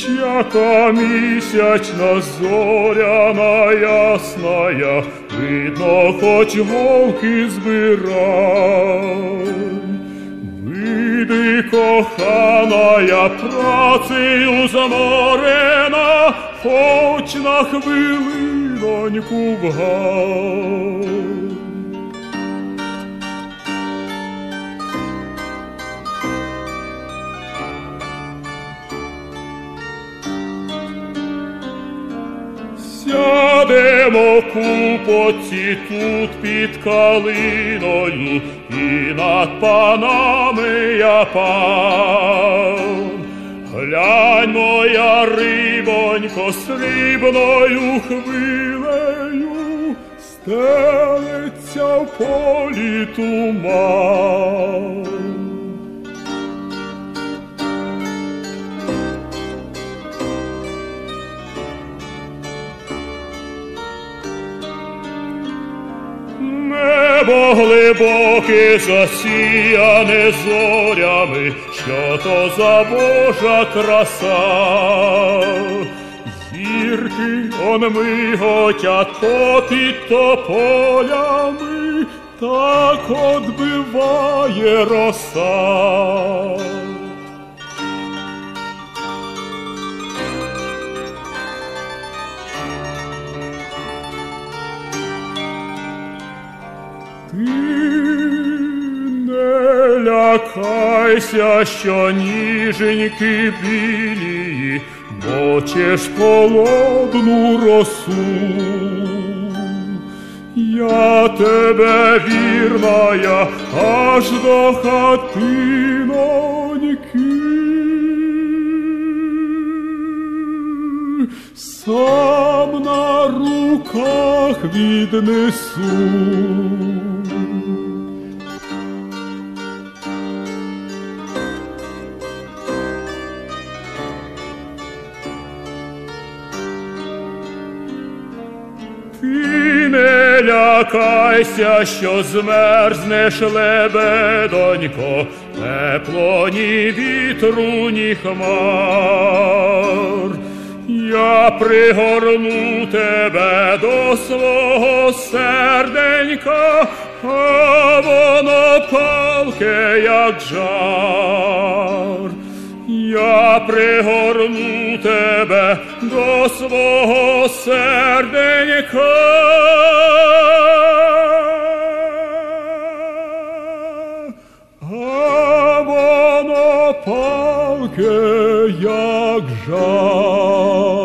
Яка місячна зоряна ясная, видно, хоч голки збирай. Вийди, коханая, працею заморена, хоч на хвилиноньку в Сядемо купоці тут під калиною, і над панами я пан. Глянь, моя рибонько, срібною хвилею, стелиться в полі туман. Небо глибоке засіяне зорями, що то за Божа краса. Зірки он миготять попід тополями, так отбиває роса. Лякайся, що ніженьки білії, мочеш холодну росу. Я тебе вірная аж до хатиноньки. Сам на руках віднесу. Ти не лякайся, що змерзнеш лебедонько, тепло ні вітру, ні хмар. Я пригорну тебе до свого серденька, а воно палке, як жар. Я пригорну тебе до свого серденька. Воно палке, як жар.